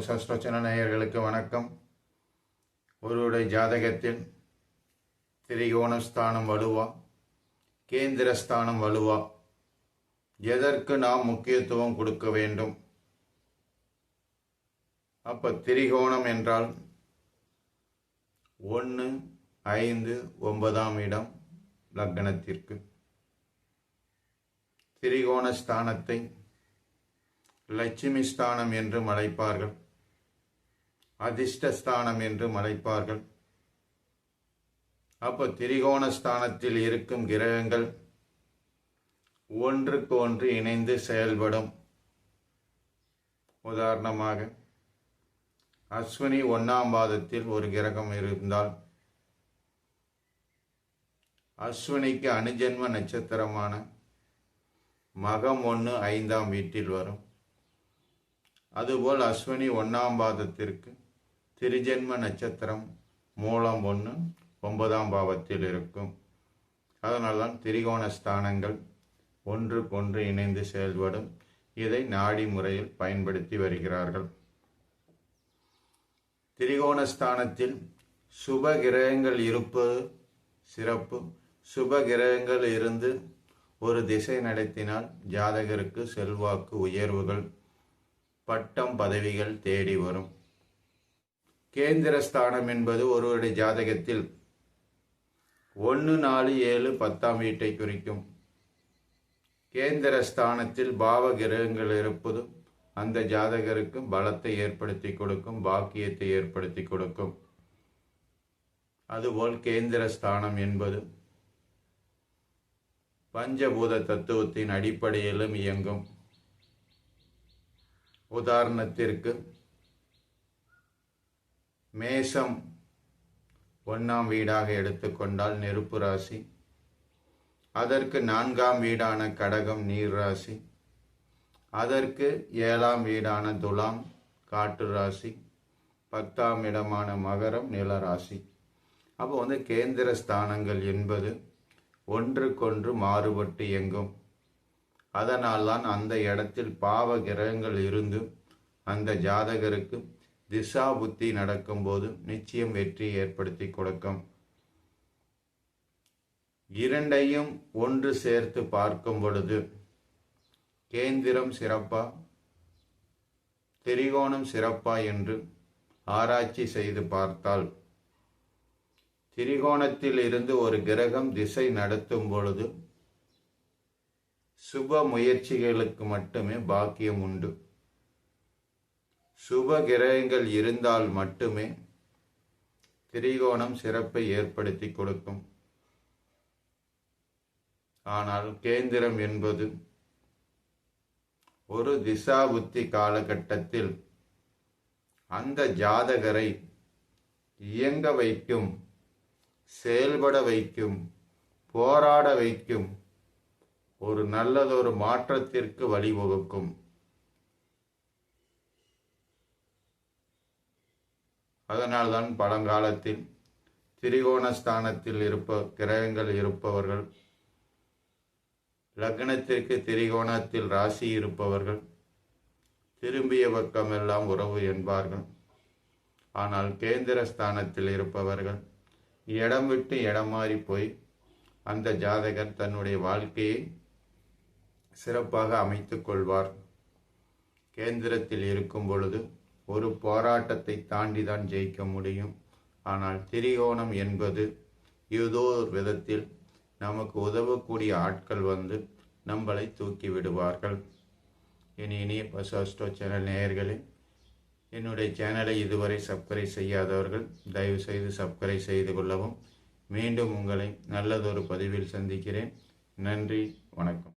சஸ்வச்சன நேயர்களுக்கு வணக்கம். ஒருவருடைய ஜாதகத்தில் திரிகோணஸ்தானம் வலுவா? கேந்திரஸ்தானம் வலுவா? எதற்கு நாம் முக்கியத்துவம் கொடுக்க வேண்டும்? அப்ப திரிகோணம் என்றால் ஒன்று ஐந்து ஒன்பதாம் இடம் லக்னத்திற்கு. திரிகோணஸ்தானத்தை லட்சுமி ஸ்தானம் என்றும் அழைப்பார்கள். அதிர்ஷ்டஸ்தானம் என்றும் அழைப்பார்கள் அப்போ திரிகோண ஸ்தானத்தில் இருக்கும் கிரகங்கள் ஒன்றுக்கு ஒன்று இணைந்து செயல்படும். உதாரணமாக அஸ்வினி ஒன்னாம் பாதத்தில் ஒரு கிரகம் இருந்தால் அஸ்வினிக்கு அணுஜென்ம நட்சத்திரமான மகம் ஒன்று ஐந்தாம் வீட்டில் வரும். அதுபோல் அஸ்வினி ஒன்றாம் பாதத்திற்கு திருஜென்ம நட்சத்திரம் மூலம் ஒன்று ஒன்பதாம் பாவத்தில் இருக்கும். அதனால்தான் திரிகோண ஸ்தானங்கள் ஒன்றுக்கொன்று இணைந்து செயல்படும். இதை நாடி முறையில் பயன்படுத்தி வருகிறார்கள். திரிகோண ஸ்தானத்தில் சுப கிரகங்கள் இருப்பது சிறப்பு. சுப கிரகங்கள் இருந்து ஒரு திசை நடத்தினால் ஜாதகருக்கு செல்வாக்கு உயர்வுகள் பட்டம் பதவிகள் தேடி வரும். கேந்திரஸ்தானம் என்பது ஒருவருடைய ஜாதகத்தில் ஒன்று நாலு ஏழு பத்தாம் வீட்டை குறிக்கும். கேந்திர ஸ்தானத்தில் பாவ கிரகங்கள் இருப்பதும் அந்த ஜாதகருக்கு பலத்தை ஏற்படுத்தி கொடுக்கும் பாக்கியத்தை ஏற்படுத்தி கொடுக்கும். அதுபோல் கேந்திர ஸ்தானம் என்பது பஞ்சபூத தத்துவத்தின் அடிப்படையிலும் இயங்கும். உதாரணத்திற்கு மேசம் ஒன்றாம் வீடாக எடுத்துக்கொண்டால் நெருப்பு ராசி. அதற்கு நான்காம் வீடான கடகம் நீர் ராசி. அதற்கு ஏழாம் வீடான துலாம் காற்று ராசி. பத்தாம் இடமான மகரம் நில ராசி. அப்போ வந்து கேந்திர ஸ்தானங்கள் என்பது ஒன்றுக்கொன்று மாறுபட்டு இயங்கும். அதனால் தான் அந்த இடத்தில் பாவ கிரகங்கள் இருந்தும் அந்த ஜாதகருக்கு திசா புத்தி நடக்கும்போது நிச்சயம் வெற்றி ஏற்படுத்தி கொடுக்கும். இரண்டையும் ஒன்று சேர்த்து பார்க்கும் பொழுது கேந்திரம் சிறப்பா திரிகோணம் சிறப்பா என்று ஆராய்ச்சி செய்து பார்த்தால் திரிகோணத்தில் இருந்து ஒரு கிரகம் திசை நடத்தும் பொழுது சுப முயற்சிகளுக்கு மட்டுமே பாக்கியம் உண்டு. சுப கிரகங்கள் இருந்தால் மட்டுமே திரிகோணம் சிறப்பை ஏற்படுத்தி கொடுக்கும். ஆனால் கேந்திரம் என்பது ஒரு திசா புத்தி காலகட்டத்தில் அந்த ஜாதகரை இயங்க வைக்கும் செயல்பட வைக்கும் போராட வைக்கும் ஒரு நல்லதொரு மாற்றத்திற்கு வழிவகுக்கும். அதனால்தான் பழங்காலத்தில் திரிகோணஸ்தானத்தில் இருப்ப கிரகங்கள் இருப்பவர்கள் லக்னத்திற்கு திரிகோணத்தில் ராசி இருப்பவர்கள் திரும்பிய பக்கமெல்லாம் உறவு என்பார்கள். ஆனால் கேந்திர ஸ்தானத்தில் இருப்பவர்கள் இடம் விட்டு இடம் மாறி போய் அந்த ஜாதகர் தன்னுடைய வாழ்க்கையை சிறப்பாக அமைத்து கொள்வார். கேந்திரத்தில் இருக்கும் பொழுது ஒரு போராட்டத்தை தாண்டி தான் ஜெயிக்க முடியும். ஆனால் திரிகோணம் என்பது ஏதோ ஒரு விதத்தில் நமக்கு உதவக்கூடிய ஆட்கள் வந்து நம்மளை தூக்கி விடுவார்கள். இனி இனிய பசாஸ்டோ சேனல் நேயர்களே என்னுடைய சேனலை இதுவரை சப்ஸ்கிரைப் செய்யாதவர்கள் தயவு செய்து சப்ஸ்கிரைப் செய்து கொள்ளவும். மீண்டும் உங்களை நல்லதொரு பதிவில் சந்திக்கிறேன். நன்றி வணக்கம்.